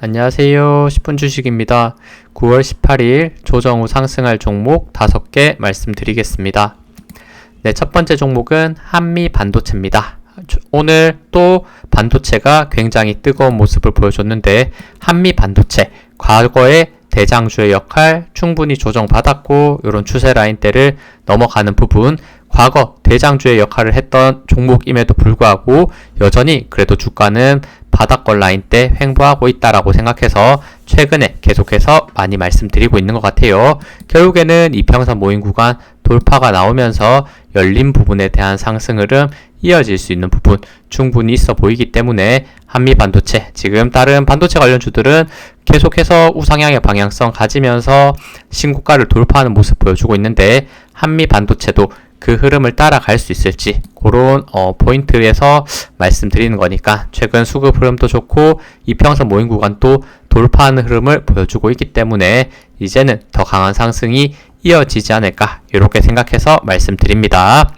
안녕하세요. 10분 주식입니다. 9월 18일 조정 후 상승할 종목 5개 말씀드리겠습니다. 네, 첫 번째 종목은 한미 반도체입니다. 오늘 또 반도체가 굉장히 뜨거운 모습을 보여줬는데 한미 반도체 과거에 대장주의 역할 충분히 조정받았고 이런 추세 라인대를 넘어가는 부분 과거 대장주의 역할을 했던 종목임에도 불구하고 여전히 그래도 주가는 바닥권 라인 때 횡보하고 있다라고 생각해서 최근에 계속해서 많이 말씀드리고 있는 것 같아요. 결국에는 이평선 모임 구간 돌파가 나오면서 열린 부분에 대한 상승 흐름 이어질 수 있는 부분 충분히 있어 보이기 때문에 한미 반도체 지금 다른 반도체 관련 주들은 계속해서 우상향의 방향성 가지면서 신고가를 돌파하는 모습 보여주고 있는데 한미 반도체도 그 흐름을 따라갈 수 있을지 그런 어, 포인트에서 말씀드리는 거니까 최근 수급 흐름도 좋고 이평선 모임 구간도 돌파하는 흐름을 보여주고 있기 때문에 이제는 더 강한 상승이 이어지지 않을까 이렇게 생각해서 말씀드립니다.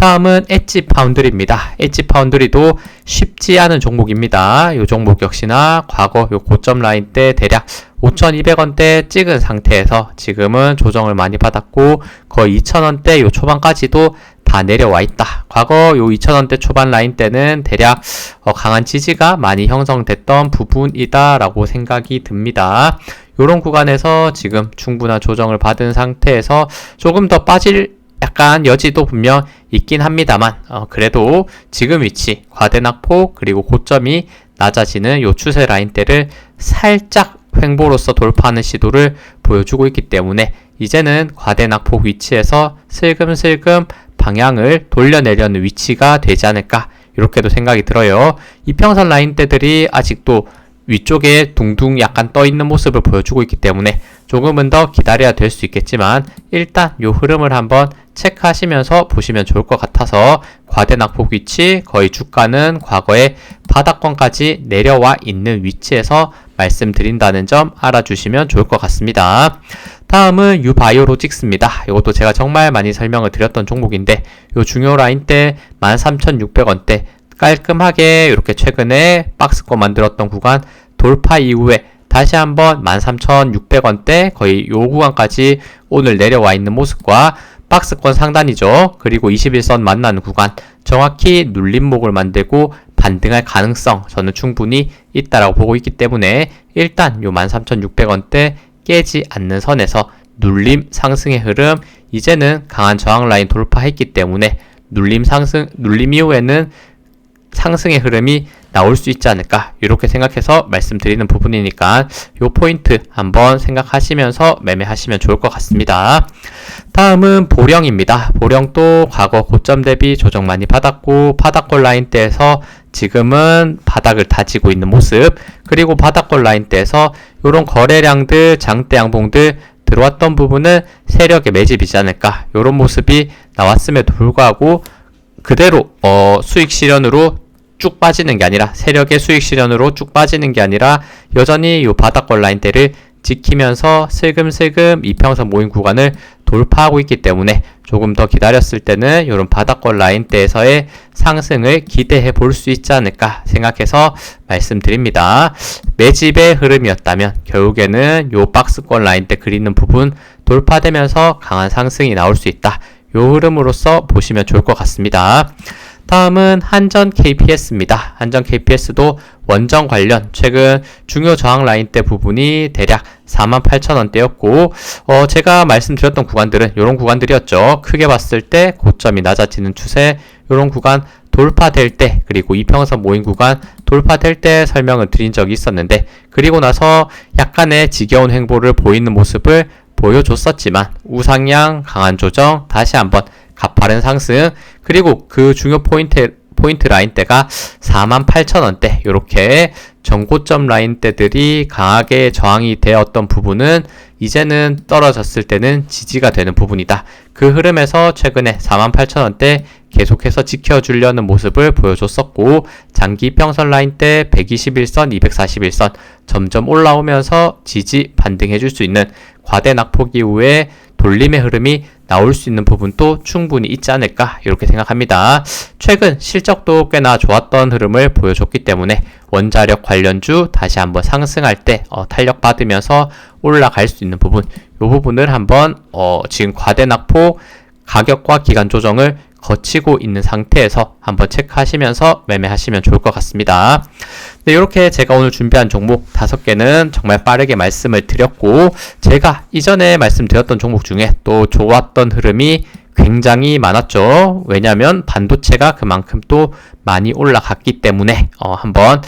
다음은 엣지 파운드리입니다. 엣지 파운드리도 쉽지 않은 종목입니다. 이 종목 역시나 과거 요 고점 라인 때 대략 5,200원대 찍은 상태에서 지금은 조정을 많이 받았고 거의 2,000원대 요 초반까지도 다 내려와 있다. 과거 요 2,000원대 초반 라인 때는 대략 어, 강한 지지가 많이 형성됐던 부분이다라고 생각이 듭니다. 요런 구간에서 지금 충분한 조정을 받은 상태에서 조금 더 빠질 약간 여지도 분명 있긴 합니다만 어, 그래도 지금 위치 과대낙폭 그리고 고점이 낮아지는 요 추세 라인대를 살짝 횡보로서 돌파하는 시도를 보여주고 있기 때문에 이제는 과대낙폭 위치에서 슬금슬금 방향을 돌려내려는 위치가 되지 않을까 이렇게도 생각이 들어요. 이평선 라인대들이 아직도 위쪽에 둥둥 약간 떠 있는 모습을 보여주고 있기 때문에 조금은 더 기다려야 될 수 있겠지만 일단 요 흐름을 한번 체크하시면서 보시면 좋을 것 같아서 과대 낙폭 위치 거의 주가는 과거에 바닥권까지 내려와 있는 위치에서 말씀드린다는 점 알아주시면 좋을 것 같습니다. 다음은 유바이오로직스입니다. 이것도 제가 정말 많이 설명을 드렸던 종목인데 요 중요 라인 때 13,600원대 깔끔하게 이렇게 최근에 박스권 만들었던 구간 돌파 이후에 다시 한번 13,600원대 거의 요 구간까지 오늘 내려와 있는 모습과 박스권 상단이죠. 그리고 21선 만나는 구간 정확히 눌림목을 만들고 반등할 가능성 저는 충분히 있다라고 보고 있기 때문에 일단 요 13,600원대 깨지 않는 선에서 눌림 상승의 흐름 이제는 강한 저항 라인 돌파했기 때문에 눌림 상승 눌림 이후에는 상승의 흐름이 나올 수 있지 않을까 이렇게 생각해서 말씀드리는 부분이니까 요 포인트 한번 생각하시면서 매매하시면 좋을 것 같습니다. 다음은 보령입니다. 보령도 과거 고점 대비 조정 많이 받았고 바닥골 라인대에서 지금은 바닥을 다지고 있는 모습 그리고 바닥골 라인대에서 이런 거래량들 장대 양봉들 들어왔던 부분은 세력의 매집이지 않을까 이런 모습이 나왔음에도 불구하고 그대로 어, 수익 실현으로 쭉 빠지는 게 아니라 세력의 수익 실현으로 쭉 빠지는 게 아니라 여전히 이 바닥권 라인대를 지키면서 슬금슬금 이평선 모임 구간을 돌파하고 있기 때문에 조금 더 기다렸을 때는 이런 바닥권 라인대에서의 상승을 기대해 볼 수 있지 않을까 생각해서 말씀드립니다. 매집의 흐름이었다면 결국에는 이 박스권 라인대 그리는 부분 돌파되면서 강한 상승이 나올 수 있다. 이 흐름으로서 보시면 좋을 것 같습니다. 다음은 한전 KPS입니다. 한전 KPS도 원전 관련 최근 중요 저항 라인대 부분이 대략 48,000원대였고 어 제가 말씀드렸던 구간들은 이런 구간들이었죠. 크게 봤을 때 고점이 낮아지는 추세 이런 구간 돌파될 때 그리고 이평선 모임 구간 돌파될 때 설명을 드린 적이 있었는데 그리고 나서 약간의 지겨운 행보를 보이는 모습을 보여줬었지만 우상향 강한 조정 다시 한번 가파른 상승 그리고 그 중요 포인트 포인트 라인대가 48,000원대 이렇게 전고점 라인대들이 강하게 저항이 되었던 부분은 이제는 떨어졌을 때는 지지가 되는 부분이다. 그 흐름에서 최근에 48,000원대 계속해서 지켜주려는 모습을 보여줬었고 장기 평선 라인대 121선, 241선 점점 올라오면서 지지 반등해 줄 수 있는 과대 낙폭 이후에 돌림의 흐름이 나올 수 있는 부분도 충분히 있지 않을까 이렇게 생각합니다. 최근 실적도 꽤나 좋았던 흐름을 보여줬기 때문에 원자력 관련주 다시 한번 상승할 때 어, 탄력 받으면서 올라갈 수 있는 부분 이 부분을 한번 어, 지금 과대 낙폭 가격과 기간 조정을 거치고 있는 상태에서 한번 체크하시면서 매매하시면 좋을 것 같습니다. 네, 이렇게 제가 오늘 준비한 종목 다섯 개는 정말 빠르게 말씀을 드렸고, 제가 이전에 말씀드렸던 종목 중에 또 좋았던 흐름이 굉장히 많았죠. 왜냐하면 반도체가 그만큼 또 많이 올라갔기 때문에 어, 한번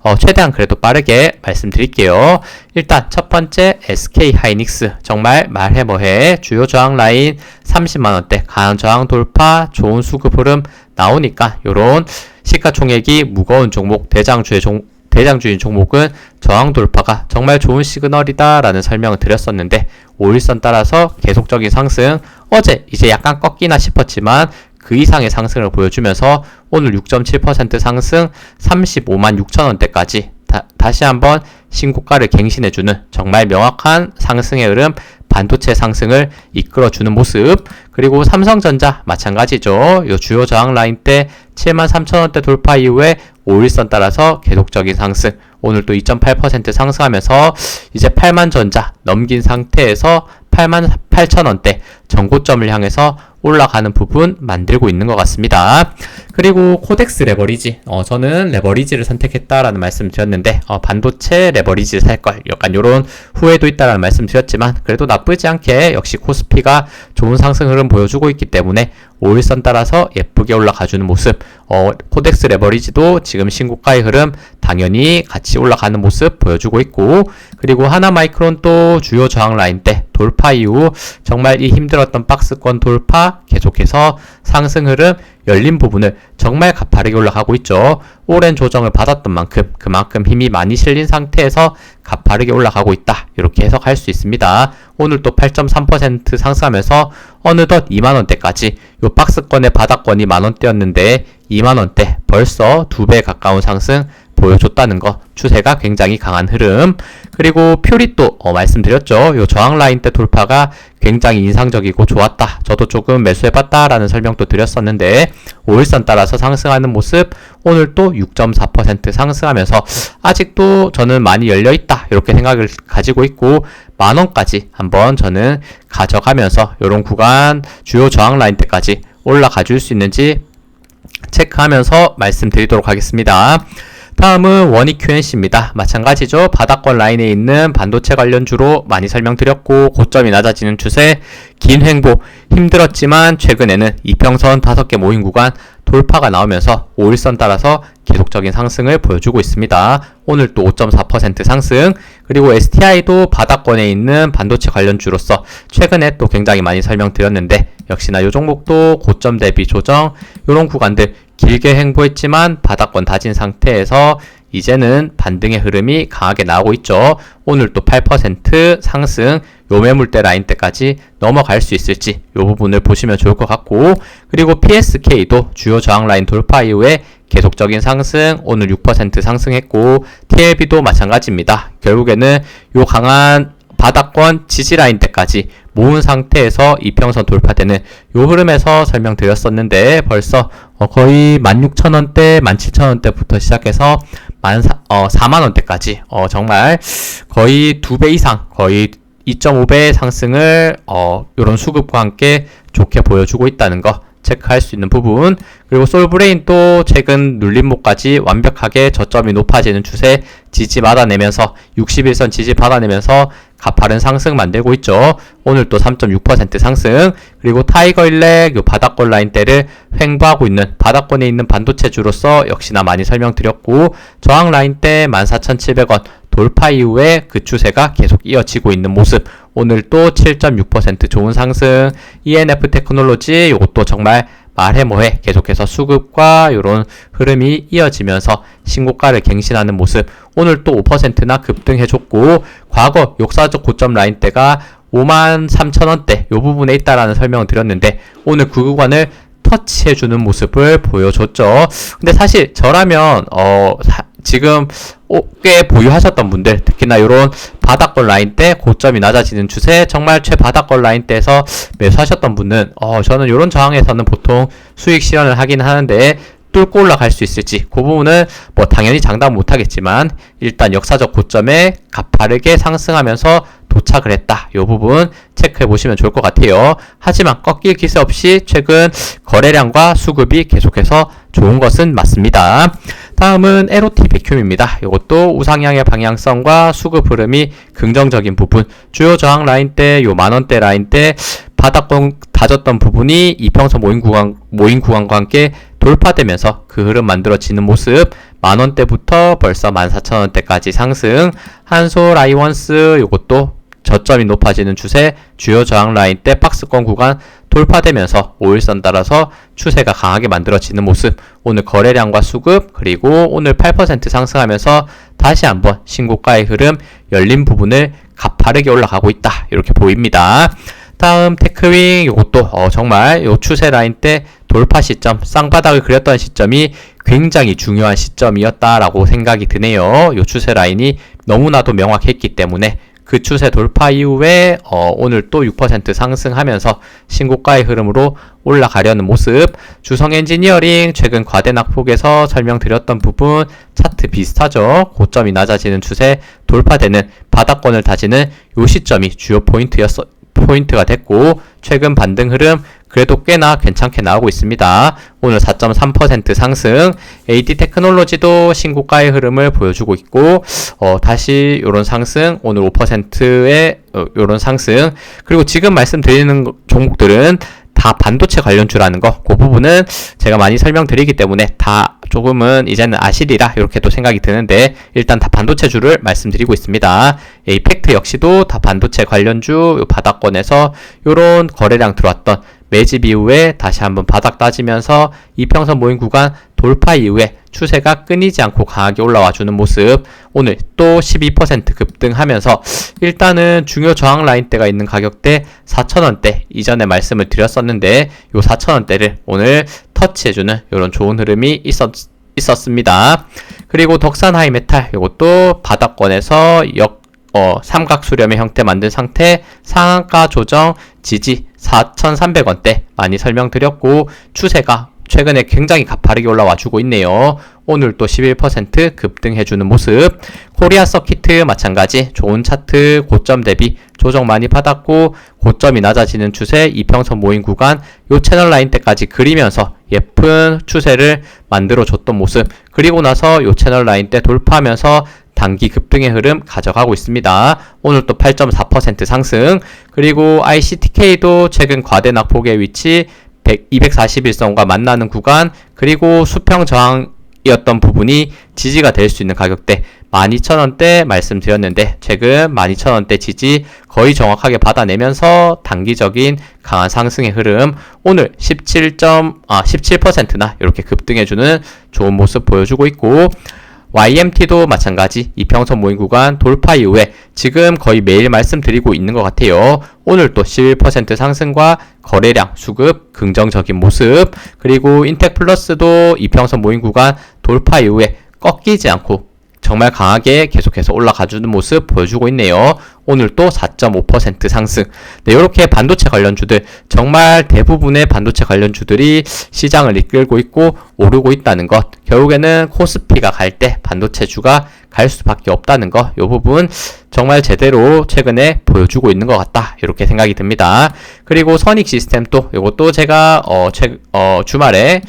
어, 최대한 그래도 빠르게 말씀드릴게요. 일단 첫 번째 SK 하이닉스 정말 말해 뭐해 주요 저항 라인 30만 원대 강한 저항 돌파 좋은 수급 흐름 나오니까 요런 시가총액이 무거운 종목 대장주의 종 대장주인 종목은 저항 돌파가 정말 좋은 시그널이다라는 설명을 드렸었는데 5일선 따라서 계속적인 상승 어제 이제 약간 꺾이나 싶었지만 그 이상의 상승을 보여주면서 오늘 6.7% 상승 35만 6천 원대까지 다, 시 한번 신고가를 갱신해주는 정말 명확한 상승의 흐름 반도체 상승을 이끌어주는 모습 그리고 삼성전자 마찬가지죠. 요 주요 저항 라인 때 73,000원대 돌파 이후에 5일선 따라서 계속적인 상승. 오늘 또 2.8% 상승하면서 이제 8만 전자 넘긴 상태에서 8만 8천 원대 전고점을 향해서 올라가는 부분 만들고 있는 것 같습니다. 그리고 코덱스 레버리지. 어, 저는 레버리지를 선택했다라는 말씀 드렸는데, 어, 반도체 레버리지 살 걸. 약간 요런 후회도 있다라는 말씀 드렸지만, 그래도 나쁘지 않게 역시 코스피가 좋은 상승 흐름 보여주고 있기 때문에 5일선 따라서 예쁘게 올라가주는 모습. 어, 코덱스 레버리지도 지금 신고가의 흐름 당연히 같이 올라가는 모습 보여주고 있고, 그리고 하나 마이크론 또 주요 저항 라인 때 돌파 이후 정말 이 힘들었던 박스권 돌파 계속해서 상승 흐름 열린 부분을 정말 가파르게 올라가고 있죠. 오랜 조정을 받았던 만큼 그만큼 힘이 많이 실린 상태에서 가파르게 올라가고 있다. 이렇게 해석할 수 있습니다. 오늘 또 8.3% 상승하면서 어느덧 2만원대까지 요 박스권의 바닥권이 만원대였는데 2만원대 벌써 두 배 가까운 상승 보여줬다는 거 추세가 굉장히 강한 흐름. 그리고 퓨리 또 어, 말씀드렸죠. 요 저항 라인 때 돌파가 굉장히 인상적이고 좋았다. 저도 조금 매수해봤다 라는 설명도 드렸었는데 5일선 따라서 상승하는 모습 오늘 또 6.4% 상승하면서 아직도 저는 많이 열려있다. 이렇게 생각을 가지고 있고 만원까지 한번 저는 가져가면서 이런 구간 주요 저항 라인 때까지 올라가 줄 수 있는지 체크하면서 말씀드리도록 하겠습니다. 다음은 원익 QNC입니다. 마찬가지죠. 바닥권 라인에 있는 반도체 관련 주로 많이 설명드렸고 고점이 낮아지는 추세, 긴 횡보 힘들었지만 최근에는 이평선 5개 모임 구간 돌파가 나오면서 5일선 따라서 계속적인 상승을 보여주고 있습니다. 오늘 또 5.4% 상승 그리고 STI도 바닥권에 있는 반도체 관련주로서 최근에 또 굉장히 많이 설명드렸는데 역시나 이 종목도 고점 대비 조정 이런 구간들 길게 행보했지만 바닥권 다진 상태에서 이제는 반등의 흐름이 강하게 나오고 있죠. 오늘 또 8% 상승 요 매물대 라인대까지 넘어갈 수 있을지 이 부분을 보시면 좋을 것 같고 그리고 PSK도 주요 저항 라인 돌파 이후에 계속적인 상승 오늘 6% 상승했고 TLB도 마찬가지입니다. 결국에는 요 강한 바닥권 지지 라인대까지 모은 상태에서 이평선 돌파되는 요 흐름에서 설명드렸었는데 벌써 어 거의 16,000원대, 17,000원대부터 시작해서 만 어, 4만원대까지 어, 정말 거의 두 배 이상 거의 2.5배 상승을 어, 이런 수급과 함께 좋게 보여주고 있다는 거 체크할 수 있는 부분 그리고 솔브레인 또 최근 눌림목까지 완벽하게 저점이 높아지는 추세 지지 받아내면서 61선 지지 받아내면서 가파른 상승 만들고 있죠. 오늘 또 3.6% 상승 그리고 타이거 일렉 요 바닥권 라인대를 횡보하고 있는 바닥권에 있는 반도체주로서 역시나 많이 설명드렸고 저항 라인대 14,700원 돌파 이후에 그 추세가 계속 이어지고 있는 모습. 오늘 또 7.6% 좋은 상승. ENF 테크놀로지 이것도 정말 말해 뭐해 계속해서 수급과 이런 흐름이 이어지면서 신고가를 갱신하는 모습. 오늘 또 5%나 급등해줬고 과거 역사적 고점 라인대가 5만 3천원대 이 부분에 있다라는 설명을 드렸는데 오늘 그 구간을 터치해주는 모습을 보여줬죠. 근데 사실 저라면 어 지금 어, 꽤 보유하셨던 분들 특히나 이런 바닥권 라인 때 고점이 낮아지는 추세 정말 최바닥권 라인 때에서 매수하셨던 분은 어, 저는 이런 저항에서는 보통 수익 실현을 하긴 하는데 뚫고 올라갈 수 있을지 그 부분은 뭐 당연히 장담 못하겠지만 일단 역사적 고점에 가파르게 상승하면서 도착을 했다. 이 부분 체크해 보시면 좋을 것 같아요. 하지만 꺾일 기세 없이 최근 거래량과 수급이 계속해서 좋은 것은 맞습니다. 다음은 LOT 백큐입니다. 이것도 우상향의 방향성과 수급 흐름이 긍정적인 부분, 주요 저항 라인 때, 요 만원대 라인 때 바닥권 다졌던 부분이 이평선 모임 구간, 모임 구간과 함께 돌파되면서 그 흐름 만들어지는 모습, 만원대부터 벌써 14,000원대까지 상승, 한솔 아이원스 요것도 저점이 높아지는 추세, 주요 저항 라인 때 박스권 구간 돌파되면서 5일선 따라서 추세가 강하게 만들어지는 모습, 오늘 거래량과 수급, 그리고 오늘 8% 상승하면서 다시 한번 신고가의 흐름, 열린 부분을 가파르게 올라가고 있다. 이렇게 보입니다. 다음 테크윙 이것도 어, 정말 요 추세 라인 때 돌파 시점 쌍바닥을 그렸던 시점이 굉장히 중요한 시점이었다라고 생각이 드네요. 요 추세 라인이 너무나도 명확했기 때문에 그 추세 돌파 이후에 어, 오늘 또 6% 상승하면서 신고가의 흐름으로 올라가려는 모습. 주성 엔지니어링 최근 과대 낙폭에서 설명드렸던 부분 차트 비슷하죠? 고점이 낮아지는 추세 돌파되는 바닥권을 다지는 요 시점이 주요 포인트였어 포인트가 됐고 최근 반등 흐름 그래도 꽤나 괜찮게 나오고 있습니다. 오늘 4.3% 상승, AD 테크놀로지도 신고가의 흐름을 보여주고 있고 어, 다시 이런 상승, 오늘 5%의 어, 이런 상승, 그리고 지금 말씀드리는 종목들은 다 반도체 관련주라는 거, 그 부분은 제가 많이 설명드리기 때문에 다 조금은 이제는 아시리라 이렇게 또 생각이 드는데 일단 다 반도체 주를 말씀드리고 있습니다. 에이펙트 역시도 다 반도체 관련주 바닥권에서 이런 거래량 들어왔던 매집 이후에 다시 한번 바닥 따지면서 이평선 모임 구간 돌파 이후에 추세가 끊이지 않고 강하게 올라와 주는 모습 오늘 또 12% 급등하면서 일단은 중요 저항 라인대가 있는 가격대 4,000원대 이전에 말씀을 드렸었는데 요 4,000원대를 오늘 터치해주는 이런 좋은 흐름이 있었, 있었습니다. 그리고 덕산 하이메탈 이것도 바닥권에서 역 어, 삼각 수렴의 형태 만든 상태 상한가 조정 지지 4,300원대 많이 설명드렸고 추세가 최근에 굉장히 가파르게 올라와 주고 있네요. 오늘 또 11% 급등해주는 모습. 코리아 서키트 마찬가지 좋은 차트 고점 대비 조정 많이 받았고 고점이 낮아지는 추세 이평선 모임 구간 요 채널 라인 때까지 그리면서 예쁜 추세를 만들어 줬던 모습 그리고 나서 요 채널 라인 때 돌파하면서 단기 급등의 흐름 가져가고 있습니다. 오늘 또 8.4% 상승 그리고 ICTK도 최근 과대 낙폭의 위치 100, 241선과 만나는 구간 그리고 수평 저항이었던 부분이 지지가 될 수 있는 가격대 12,000원대 말씀드렸는데 최근 12,000원대 지지 거의 정확하게 받아내면서 단기적인 강한 상승의 흐름 오늘 17. 아 17%나 이렇게 급등해주는 좋은 모습 보여주고 있고 YMT도 마찬가지 이평선 모임 구간 돌파 이후에 지금 거의 매일 말씀드리고 있는 것 같아요. 오늘 또 11% 상승과 거래량 수급 긍정적인 모습 그리고 인텍 플러스도 이평선 모임 구간 돌파 이후에 꺾이지 않고 정말 강하게 계속해서 올라가주는 모습 보여주고 있네요. 오늘 또4.5% 상승. 네, 이렇게 반도체 관련주들 정말 대부분의 반도체 관련주들이 시장을 이끌고 있고 오르고 있다는 것. 결국에는 코스피가 갈 때 반도체 주가 갈 수밖에 없다는 것. 이 부분 정말 제대로 최근에 보여주고 있는 것 같다. 이렇게 생각이 듭니다. 그리고 선익 시스템도 이것도 제가 어, 최, 어 주말에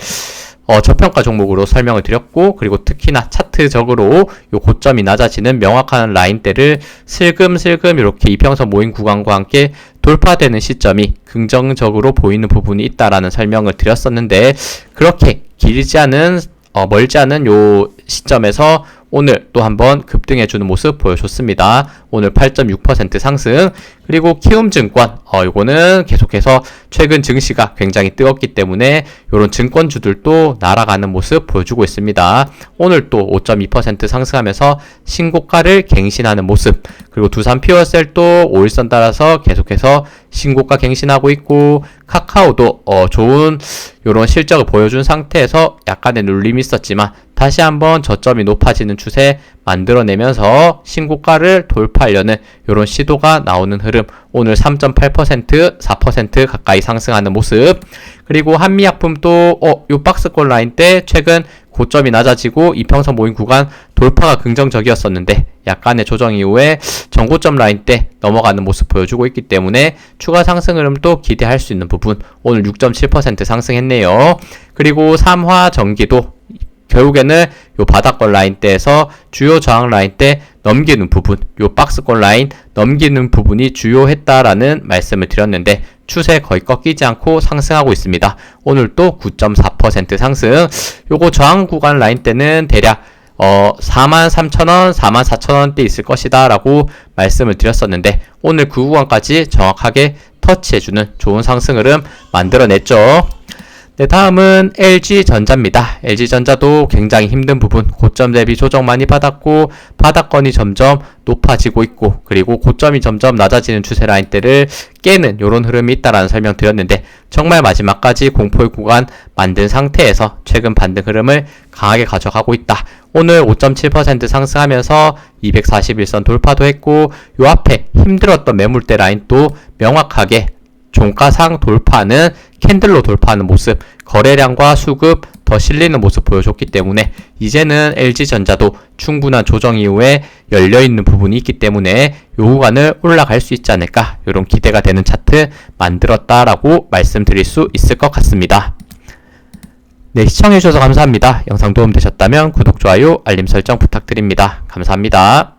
어, 저평가 종목으로 설명을 드렸고 그리고 특히나 차트적으로 요 고점이 낮아지는 명확한 라인대를 슬금슬금 이렇게 이평선 모임 구간과 함께 돌파되는 시점이 긍정적으로 보이는 부분이 있다라는 설명을 드렸었는데 그렇게 길지 않은 어, 멀지 않은 요 시점에서 오늘 또 한번 급등해 주는 모습 보여줬습니다. 오늘 8.6% 상승. 그리고 키움증권, 어, 요거는 계속해서 최근 증시가 굉장히 뜨겁기 때문에 요런 증권주들도 날아가는 모습 보여주고 있습니다. 오늘 또 5.2% 상승하면서 신고가를 갱신하는 모습. 그리고 두산 피어셀도 5일선 따라서 계속해서 신고가 갱신하고 있고 카카오도 어, 좋은 요런 실적을 보여준 상태에서 약간의 눌림이 있었지만 다시 한번 저점이 높아지는 추세 만들어내면서 신고가를 돌파하려는 이런 시도가 나오는 흐름. 오늘 3.8% 4% 가까이 상승하는 모습. 그리고 한미약품도 어, 요 박스권 라인 때 최근 고점이 낮아지고 이평선 모임 구간 돌파가 긍정적이었었는데 약간의 조정 이후에 전고점 라인 때 넘어가는 모습 보여주고 있기 때문에 추가 상승 흐름도 기대할 수 있는 부분 오늘 6.7% 상승했네요. 그리고 삼화 전기도 결국에는 요 바닥권 라인대에서 주요 저항 라인대 넘기는 부분, 요 박스권 라인 넘기는 부분이 주요했다라는 말씀을 드렸는데 추세 거의 꺾이지 않고 상승하고 있습니다. 오늘 또 9.4% 상승. 요거 저항 구간 라인대는 대략 어, 43,000원, 44,000원대 있을 것이다 라고 말씀을 드렸었는데 오늘 그 구간까지 정확하게 터치해주는 좋은 상승 흐름 만들어냈죠. 네, 다음은 LG전자입니다. LG전자도 굉장히 힘든 부분, 고점 대비 조정 많이 받았고, 바닥권이 점점 높아지고 있고, 그리고 고점이 점점 낮아지는 추세 라인대를 깨는 이런 흐름이 있다라는 설명 드렸는데, 정말 마지막까지 공포의 구간 만든 상태에서 최근 반등 흐름을 강하게 가져가고 있다. 오늘 5.7% 상승하면서 241선 돌파도 했고, 요 앞에 힘들었던 매물대 라인도 명확하게 종가상 돌파하는 캔들로 돌파하는 모습, 거래량과 수급 더 실리는 모습 보여줬기 때문에 이제는 LG전자도 충분한 조정 이후에 열려있는 부분이 있기 때문에 요 구간을 올라갈 수 있지 않을까 이런 기대가 되는 차트 만들었다라고 말씀드릴 수 있을 것 같습니다. 네, 시청해주셔서 감사합니다. 영상 도움되셨다면 구독, 좋아요, 알림 설정 부탁드립니다. 감사합니다.